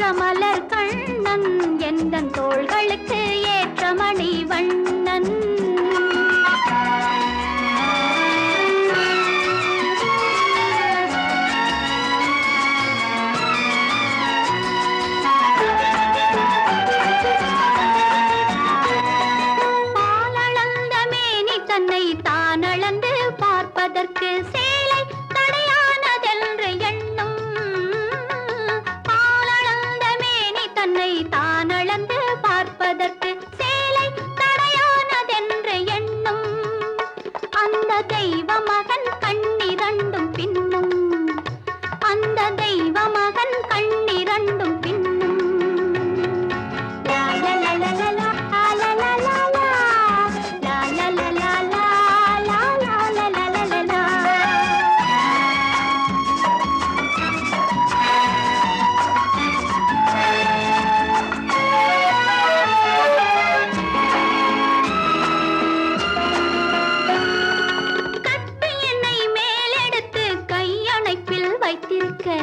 ஏற்ற மலர் கண்ணன் எந்த தோள்களுக்கு ஏற்ற மணி வண்ணன்? வைத்திருக்க.